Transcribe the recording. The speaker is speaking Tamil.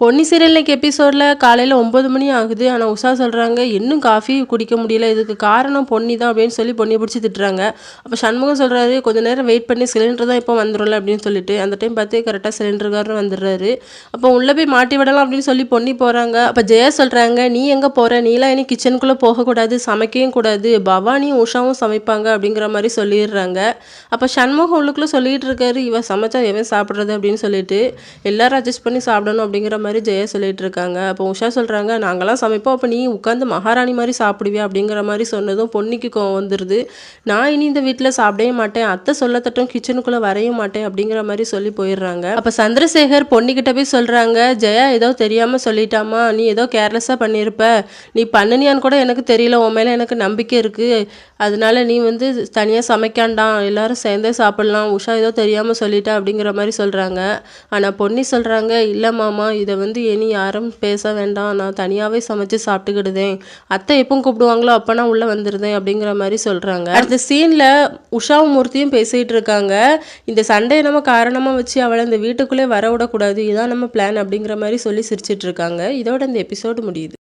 பொன்னி சீரியல் இன்னைக்கு எபிசோடில் காலையில் ஒம்பது மணி ஆகுது. ஆனால் உஷா சொல்கிறாங்க இன்னும் காஃபி குடிக்க முடியல. இதுக்கு காரணம் பொன்னி தான். அப்படின்னு சொல்லி பொன்னியை பிடிச்சி திட்டுறாங்க. அப்போ சண்முகம் சொல்கிறாரு கொஞ்ச நேரம் வெயிட் பண்ணி சிலிண்டர் தான் இப்போ வந்துடும்ல அப்படின்னு சொல்லிட்டு. அந்த டைம் பார்த்து கரெக்டாக சிலிண்டருக்காரரும் வந்துடுறாரு. அப்போ உள்ளே போய் மாட்டி விடலாம் அப்படின்னு சொல்லி பொன்னி போகிறாங்க அப்போ ஜெயா சொல்கிறாங்க நீ எங்கே போகிற நீலாம் இனி கிச்சனுக்குள்ளே போகக்கூடாது சமைக்கவும் கூடாது. பவானியும் உஷாவும் சமைப்பாங்க அப்படிங்கிற மாதிரி சொல்லிடுறாங்க. அப்போ சண்முகம் உள்ளுக்குள்ளே சொல்லிகிட்டு இருக்காரு இவன் சமைச்சா எவன் சாப்பிட்றது? அப்படின்னு சொல்லிட்டு. எல்லாரும் அட்ஜஸ்ட் பண்ணி சாப்பிடணும் அப்படிங்கிற மாதிரி ஜெயா சொல்லிட்டு இருக்காங்க அப்போ உஷா சொல்கிறாங்க நாங்களாம் சமைப்போம். அப்போ நீ உட்காந்து மகாராணி மாதிரி சாப்பிடுவியா? அப்படிங்கிற மாதிரி சொன்னதும் பொன்னிக்கு கோவம் வந்துடுது நான் இனி இந்த வீட்டில் சாப்பிடவே மாட்டேன். அத்தை சொல்லத்தட்டும் கிச்சனுக்குள்ளே வரைய மாட்டேன். அப்படிங்கிற மாதிரி சொல்லி போயிடுறாங்க. அப்போ சந்திரசேகர் பொன்னிக்கிட்ட போய் சொல்கிறாங்க ஜெயா ஏதோ தெரியாமல் சொல்லிட்டாமா நீ ஏதோ கேர்லெஸ்ஸாக பண்ணியிருப்ப நீ பண்ணினியான்னு கூட எனக்கு தெரியல. உன் மேலே எனக்கு நம்பிக்கை இருக்குது அதனால நீ வந்து தனியாக சமைக்காண்டாம். எல்லாரும் சேர்ந்தே சாப்பிட்லாம். உஷா ஏதோ தெரியாமல் சொல்லிட்டா. அப்படிங்கிற மாதிரி சொல்கிறாங்க ஆனால் பொன்னி சொல்கிறாங்க இல்லை மாமா இதை வந்து இனி யாரும் பேச வேண்டாம். நான் தனியாகவே சமைச்சு சாப்பிட்டுக்கிடுதேன். அத்தை எப்போ கூப்பிடுவாங்களோ அப்போ நான் உள்ளே வந்துடுதேன் அப்படிங்கிற மாதிரி சொல்கிறாங்க அடுத்த சீனில் உஷாவும் மூர்த்தியும் பேசிகிட்டு இருக்காங்க. இந்த சண்டையை நம்ம காரணமாக வச்சு அவளை இந்த வீட்டுக்குள்ளே வர விடக்கூடாது. இதான் நம்ம பிளான் அப்படிங்கிற மாதிரி சொல்லி சிரிச்சிட்டு இருக்காங்க. இதோட இந்த எபிசோடு முடியுது.